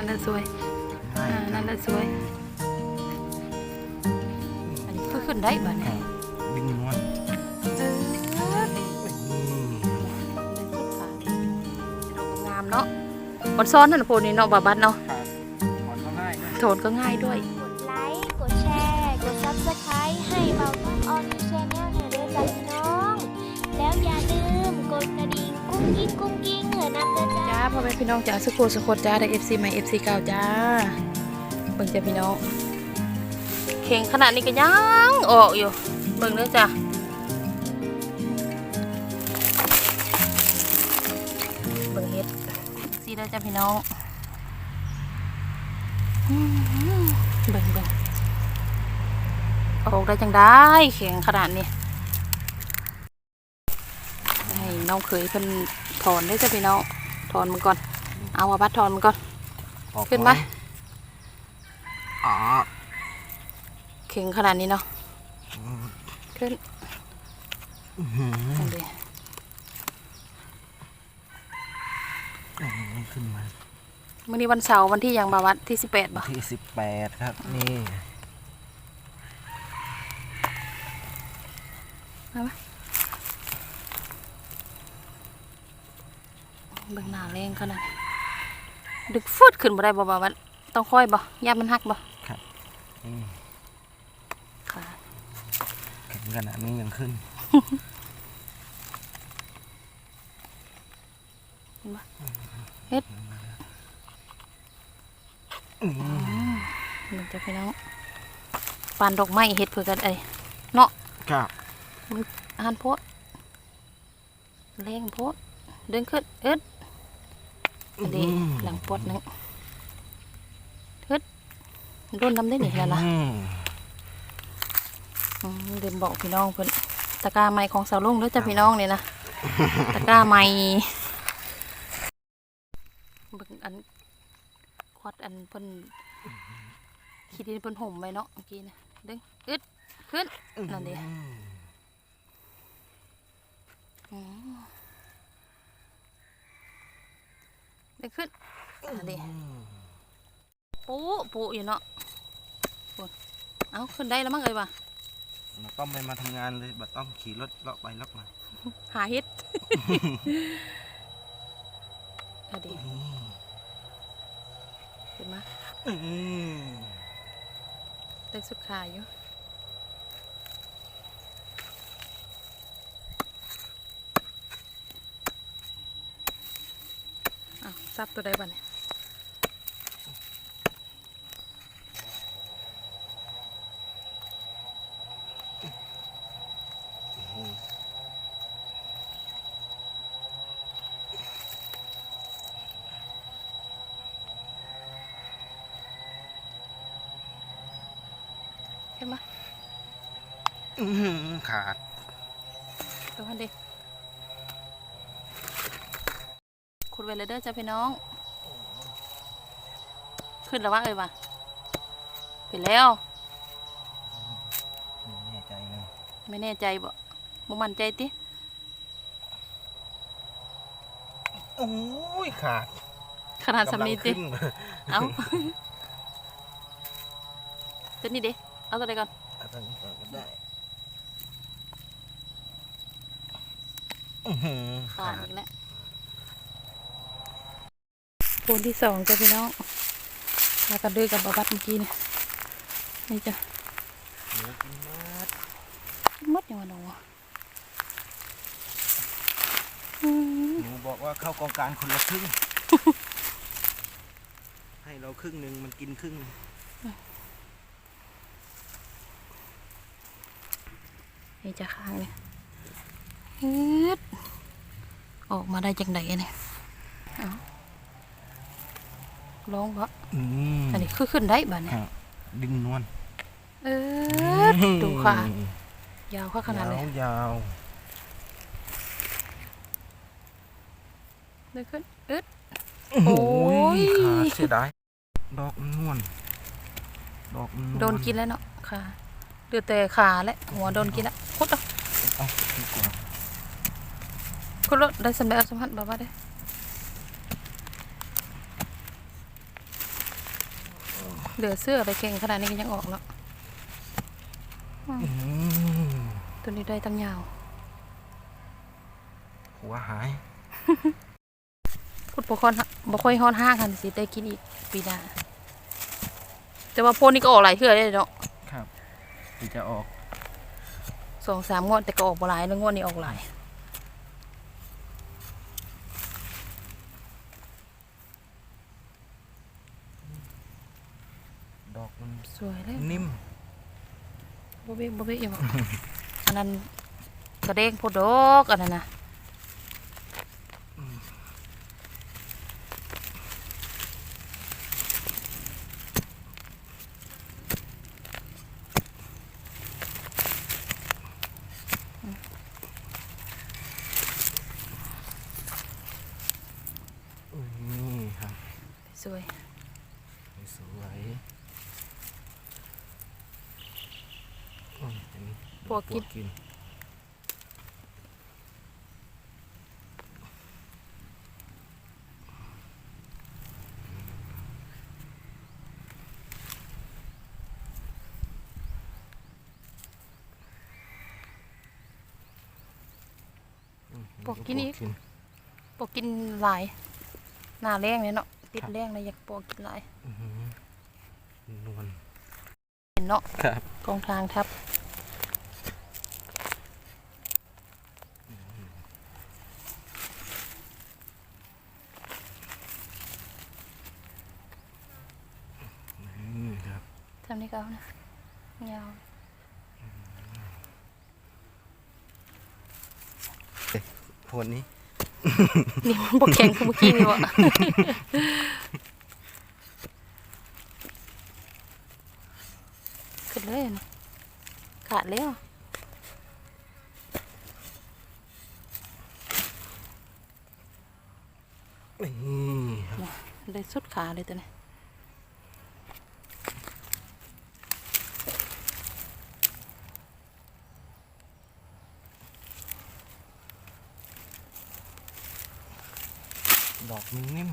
นั่นแหละสวยใช่อ่านั่นแหละสวย อันนี้คือขึ้นได้บ่เนี่ยดึงนวลเออนี่นี่ได้สุดค่ะดอกงามเนาะบนซ้อนนั่นนะพวกนี้เนาะบาบัดเนาะครับถอนก็ง่ายนะโถนก็ง่ายด้วย กดไลค์ กดแชร์ กด Subscribe ให้เบาต้นออนชแนลเนี่ยด้วยจ้ะพี่น้อง แล้วอย่าลืมกดกระดิ่งกุ้งกิ้งกุ้งกิ้งเหอะนะเด้อจ้าจ้า พ่อแม่พี่น้องจ้าสุโขสุโขจ้าได้เอฟซีใหม่เอฟซีเก่าจ้าเบิ่งจ้าพี่น้องเข่งขนาดนี้ก็ยังออกอยู่เบิ่งเด้อจ้าเบิ่งเฮ็ดซีเด้อจ้าพี่น้องเบิ่งเบิ่งออกได้จังได้เข่งขนาดนี้ให้น้องเคยเพิ่นถอนได้จ้าพี่น้อง ถอนมันก่อน เอาอะบัดถอนมันก่อนออกขึ้นไหมอ๋อเข่งขนาดนี้เนาะ ขึ้นอื้อหือนั่นดินี่ขึ้นมามื่อนี้วันเสาร์วันที่ยังบาวัดที่สิบแปดบ่ที่สิบแปดครับ นี่ เบิ่งหน้าแรงขนาดนี้ดึกฟืดขึ้นบ่ได้บ่บาวัดต้องค่อยบ่ย่ามันหักบ่นี่ค่ะแข็งขนาดนี้ยังขึ้นเฮ็ดอืมมันจะพี่น้องปานดอกไม้เฮ็ดเพื่อกันไอ้เนาะครับอาหารโพดแรงโพดเดินขึ้นเอิด อันนี้หลังปวดหนึงทึดโดนน้ำได้นี่แล้วล่ะอืมอืมเดินบอกพี่น้องเพิ่นตะกร้าไม้ของสาวลุงเด้อจ้ะพี่น้องเนี่ยนะตะกร้าไม้เบิ่งอันควัดอันเพิ่นคิดดินเพิ่นห่มไว้เนาะเมื่อกี้นะดึงอึดขึ้นนั่นดิอื มดึงขึ้นนั่นดิปูปูอยู่เนาะปูเอาขึ้นได้แล้วมั้งเอ้ยว่ะมาต้อมไม่มาทำงานเลยบัดต้อมขี่รถเลาะไปเลาะมา หาเฮ็ดเอาดิเห็นไหมอืมได้สุดขาอยู่อ้าว ซับตัวใดบ้าเนี่ยเห็นไหมอื้อหือขาดตัวพัน ไว้เลยเด้อจ้าพี่น้อง ขึ้นแล้ววะเอ่ยวะเป็นแล้วไม่แน่ใจเลยไม่แน่ใจบ่บ่มั่นใจติโอ้ยขาดขนาดสำนีติกำลังขึ้นเอา ตัวนี้เด้เอาตัวใดก่อน เอาตรงนี้ก่อนก็ได้อื้อหือขาดอีกแล้ว ปูนที่สองจ้ะพี่น้องแล้วกันด้วยกับบาบัดเมื่อกี้เนี่ยนี่จ้ะหนูกินมากมดอย่างวะหนูอืมหนูบอกว่าเข้ากองการคนละครึ่ง ให้เราครึ่งหนึ่งมันกินครึ่งหนึ่งนี่จะข้างเนี่ยฮึดออกมาได้จังไดเนี่ยเอา ลองบ่อืมอันนี้คือขึ้นได้บ่เนี่ยฮะดึงนวลเออดูค่ะ ยาวค่ะขนาดเลยยาวยาวเดินขึ้นอึดโอ้โอ้ยยขาดเสียดายดอกนวลดอกวลโดนกินแล้วเนาะค่ะเดือดแต่ขาและหัวโดนกินแล้วคุดเอาเอาดีกว่าคุดแล้วได้สัมผัสสัมผัสบ่ว่าได้ เหลือเสื้อไปเก่งขนาดนี้ก็ยังออกแล้วอืมตัวนี้ได้ตั้งยาว หัวหายพูดบ่ค่อยบ่ค่อยฮอนห้างกันสิได้กินอีกปีหน้าแต่ว่าโพนนี่ก็ออกหลายเทื่อได้เนาะครับที่จะออกสองสามงวดแต่ก็ออกบ่หลายแล้วงวดนี้ออกหลาย ดอกมัน สวยเลยนิ่มบ่เบกบ่เบกอยู่อันนั้นกระเด้งโพดดอกอันนั้นน่ะ นี่ครับ สวย สวยอืมอันนี้ ป วกกิน กินปวกกินอีก ปวกกินหลาย หน้าแรงเลยเนาะ ติดแรงเลยอยากปวกกินหลายอื้อหือนวลเห็นเนาะครับกองทางทับ นี่ครับ ทำนี่ก็เอานะยาว โพนนี้ นี่มันบกแข็งคือเมื่อกี้นี่วะขึ้นเลยอะนะขาดแล้วนี่ครับเลยสุดขาเลยตัวนี้ ดอกมันนิ่ม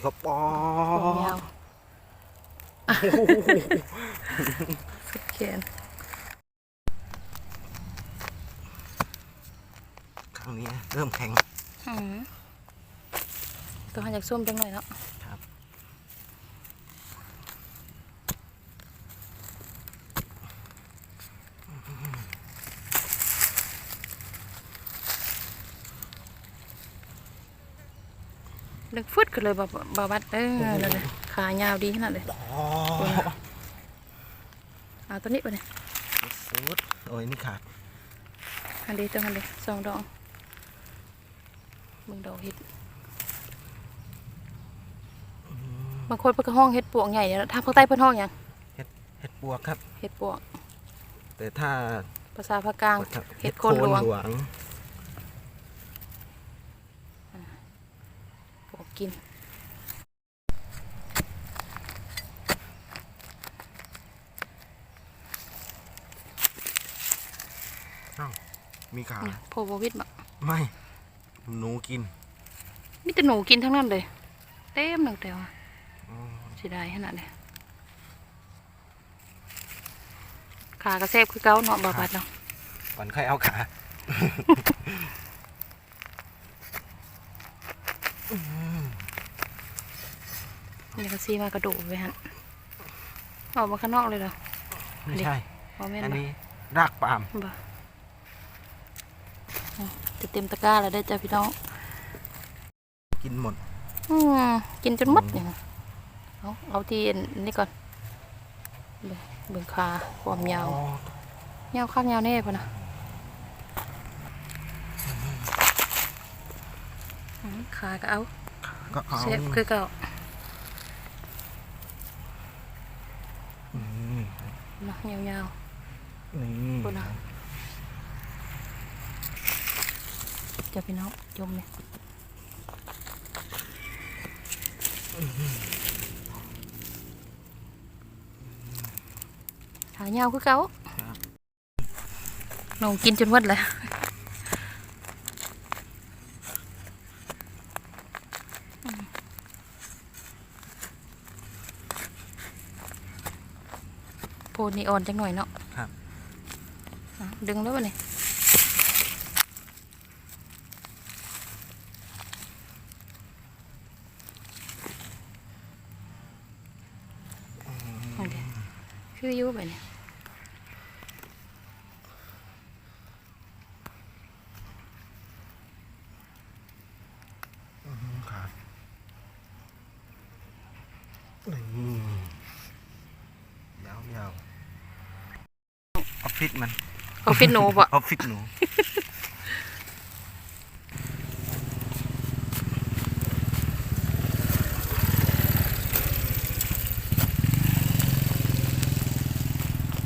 นี่ก็ปอผมยาวสุดแขนครั้งนี้เริ่มแข็งอืมตัวหันจากส้วมจังหน่อยเนาะครับดึงฟึดกันเลยบาบาบัดเออนั่นเลยขายาวดีขนาดเลยอ๋อเอาตัวนี้ไปเนี่ยสุดโอ้ยนี่ขาดอันเดียวตัวอันเดียวสองดอกมึงดอกเห็ดบางคนเพิ่นก็ห้องเห็ดปวกใหญ่เนี่ยทางภาคใต้เพิ่นห้องหยังเห็ดปวกครับเห็ดปวก แต่ถ้าภาษาภาคกลางเห็ดโคนโคนหลวง หลวงปวกกินมีขานี่โพบวิดบะไม่ หนูกินมีแต่หนูกินทั้งนั้นเลย เต็มหนึ่งแต่ว่าอ๋อเสียดายขนาดเลยขากระแซบคือเก้าเนาะบาบัดเนาะก่อนค่อยเอาขา นี่ก็ซีมากระดูกไปฮะออกมาข้างนอกเลยเหรอไม่ใช่ บอแม่นอันบ่นี้รากปาล์มบ่อืมจะเต็มตะกร้าแล้วได้อจ้ะพี่น้อง กินหมด อืมกินจนหมดอย่างเอาเอาที่นี่ก่อนเบิ่งเบิ่งขาความยาว อ๋อยาวข้างยาวแน่พอนะอืมขาก็เอาก็เอาเสียบคือเก่า อืม เนาะ ยาวนี่ๆพอนะจะพี่น้องจมเลยขายาวคือเก่าน้องกินจนหมดเลย พดนี่อ่อนจังหน่อยเนาะครับอะดึงแล้ววะนี่เอาเดี๋ยวคืออยู่ไปเนี่ยอืมครับนี่ยาวยาว ออฟฟิศมันเอาฟิตโนบ่ออฟฟิศหนู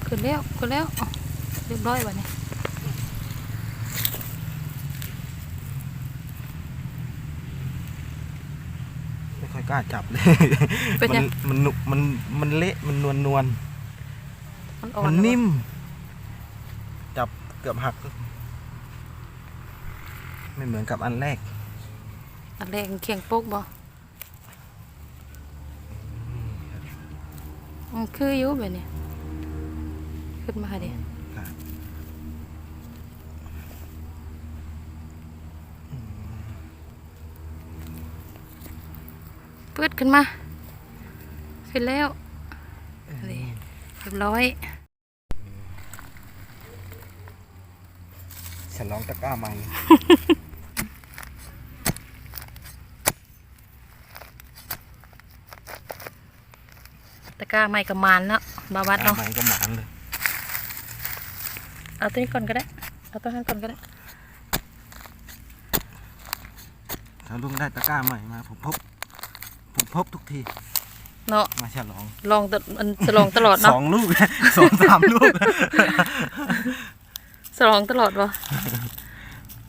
ขึ้นแล้วขึ้นแล้วอะเรียบร้อยไปเนี่ยไม่ค่อยกล้าจับเลยเป็นมัยังมันหนุมันมันเละมันนวลนวลมันอ่อนมันแล้วบ่นิ่ม จับเกือบหัก ไม่เหมือนกับอันแรก อันแรกเคียงโป๊กบ่อืมคืออยู่ไปเนี่ยขึ้นมาดิครับเปิดขึ้นมา ขึ้นแล้วนี่เรียบร้อย ฉลองตะกร้าใหม่ ตะกร้าไม้กับมานเนาะบาวัดตะกร้าเนาะใหม่ก็หมานเลย เอาตัวนี้ก่อนก็ได้ เอาตัวนั้นก่อนก็ได้ถ้าลุงได้ตะกร้าใหม่มาผมพบ ผมพบทุกที เนาะ มาฉลอง ลองตมันสลองตลอดสเนาะ องลูก สองสามลูก สลองตลอดวะ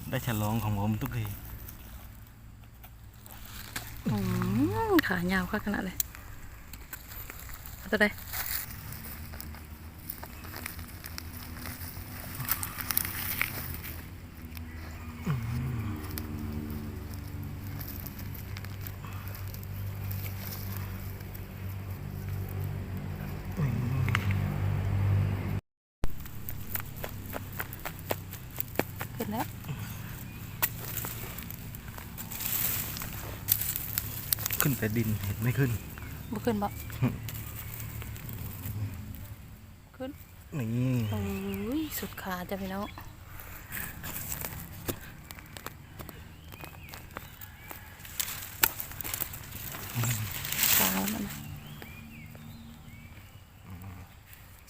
ได้ฉลองของผมทุกทีอืมขายาวค่ะขนาดเลยเอาตัวใด แต่ดินเห็นไม่ขึ้นบ่ขึ้นบ่ขึ้นนี่โอ้ยสุดขาจ้ะพี่น้องขามันนะ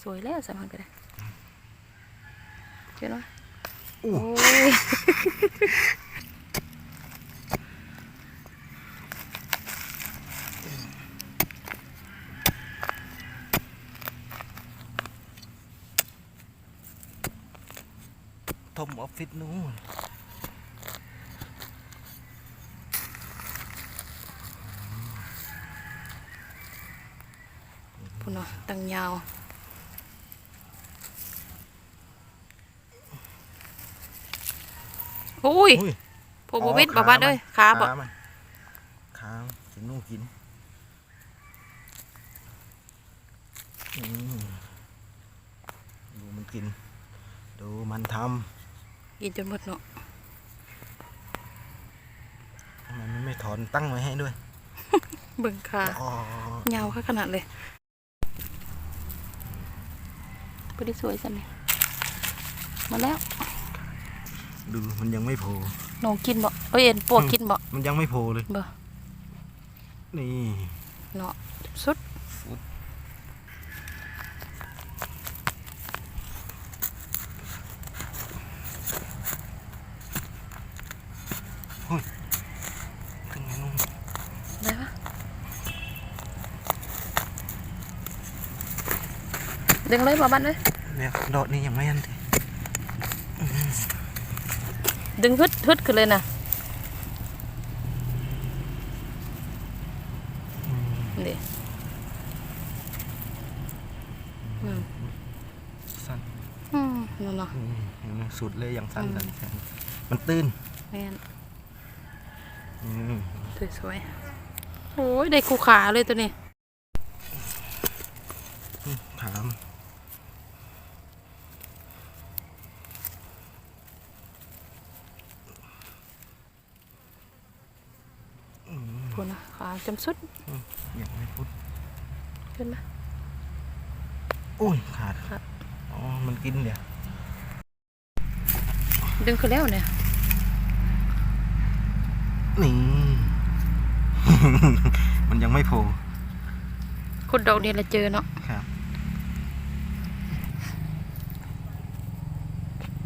สวยแล้วสามันก็ได้เจ้าน้อยอู้โอ้ย ทมออ ฟฟิศนู้นพุ่นเนาะตั้งยาวโอ้ยอุ้ยโพบวิทบาบัดเอ้ยขาบ่มันขาสิหนูกินอืมดูมันกิน ดูมันท กินจนหมดเนาะำทำไมมันไม่ถอนตั้งไว้ให้ด้วย เบิ่งขาอ๋อยาวค่ะขนาดเลยพอดีสวยสันนี่มาแล้ว ดูมันยังไม่โผล่น้องกินบ่เอ้ยเอ็นปวกกินบ่มันยังไม่โผล่เลยบ่นี่เนาะสุด ขึ้นไงนู่น ได้ปะ ดึงเลยบ่บัดเลยเดี๋ยวดอกนี้ยังไม่อันทีดึงฮึดฮึดขึ้นเลยนะนี่อืมสั้นอืมนั่นเนาะอืมเห็นไหมสุดเลยอย่างสั้นอืมสั้นสั้นมันตื้นแม่นอืมสวยๆโอ้ยได้คู่ขาเลยตัวนี้ ถาม พูนนะขาจำสุดยังไม่พุดขึ้นมาอุ้ยขาดครับอ๋อ มันกินเดี๋ยว ดึงขึ้นแล้วเนี่ย นี่ มันยังไม่โผล่ขุดดอกเดียวละเจอเนาะ ครับ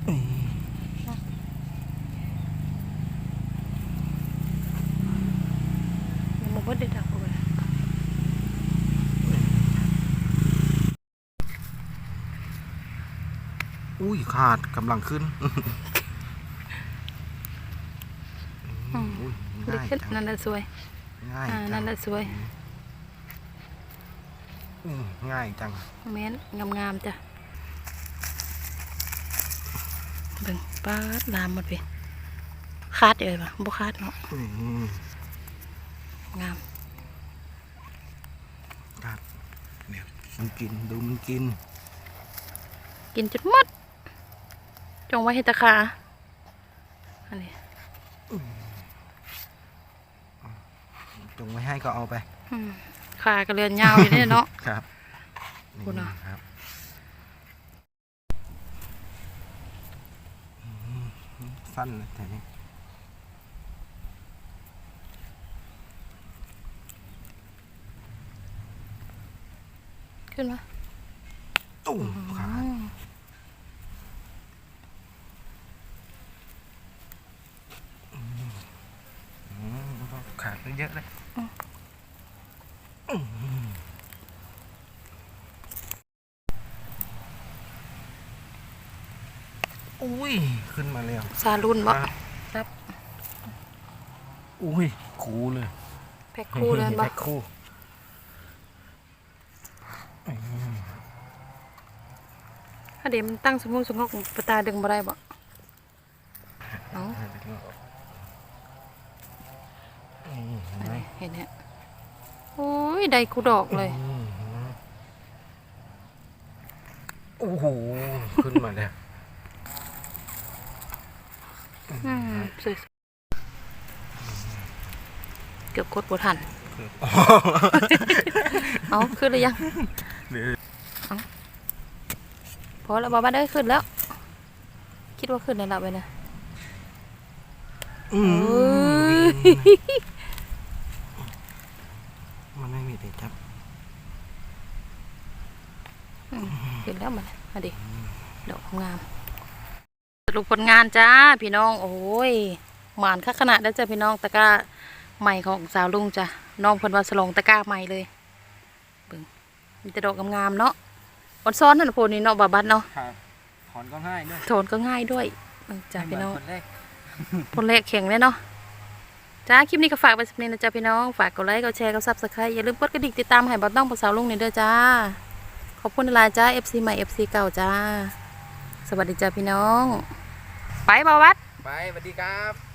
นี่ ยังบ่เบิดได้ดักบ่เลย อุ้ยขาดกำลังขึ้นอืมอุ้ยได้ง่ายขึ้นจังนั่นแหละสวยง่ายอ่าจันั่งนแหละสวยอืมง่ายจังแม่นงามๆจ้ะเบิ่งป้าดลามหมดไปคาดเอ่ยปะบ่คาดเนาะอืมงามขาดเดี๋ยวมันกินดูมันกิน กินจนหมด จงไว้ให้ตะขาอันนี้จงไม่ให้ก็เอาไปอืมขากระเรือนยาวอยู่เนี่ยเนาะ ครับคุณอะนี่ครับอืมสั้นเลยแต่นี้ขึ้นมาตุ้มขาด อืม อืม ขาดไปเยอะเลยอุ้ย ขึ้นมาแล้วซาลุนบ่ครับครับ อุ้ย คูเลย แพ็คคู่เลยบ่แพ็คคู่ถ้าเดี๋ยวมันตั้งสมมุติสงบปะตาดึงบ่ได้บ่เอ้า นี่เห็ นไหมเห็นเนี่ยโอ้ยได้กูดอกเลยอืมโอ้โหขึ้นมาแล้วอืมสวยๆเกือบกดบ่ทัน เอาขึ้นหรือยังเดี๋ยวพอแล้วบอบ้าได้ขึ้นแล้ว คิดว่าขึ้นแล้วล่ะไปนะอืเอ้มยมัน ไม่มีแต่จับขึ้นแล้วมันมาดิดอกงามสรุปผลงานจ้าพี่น้อง โอ้ยหมานคักขนาดแล้วจ้ะพี่น้องตะกร้าใหม่ของสาวลุงจ้ะน้องเพิ่นว่าสลองตะกร้าใหม่เลยเบิ่งมีแต่ดอกงามๆเนาะออนซ้อนนั่นนะโพนี่เนาะบาบัดเนาะครับถอนก็ง่ายด้วยโทนก็ง่ายด้วยเบิ่งจ้ะพี่น้องคนแรกผลแรกแข็งเลยเนาะ จ้าคลิปนี้ก็ฝากไปสักนิดนะจ๊ะพี่น้องฝากกดไลค์กดแชร์กดซับสไครต์อย่าลืมกดกระดิ่งติดตามให้บอลต้องภาษาวลุงนี่เด้อจ้า ขอบคุณลาจ้า FC ใหม่ FC เก่าจ้า สวัสดีจ้าพี่น้อง ไปบาวัด ไปสวัสดีครับ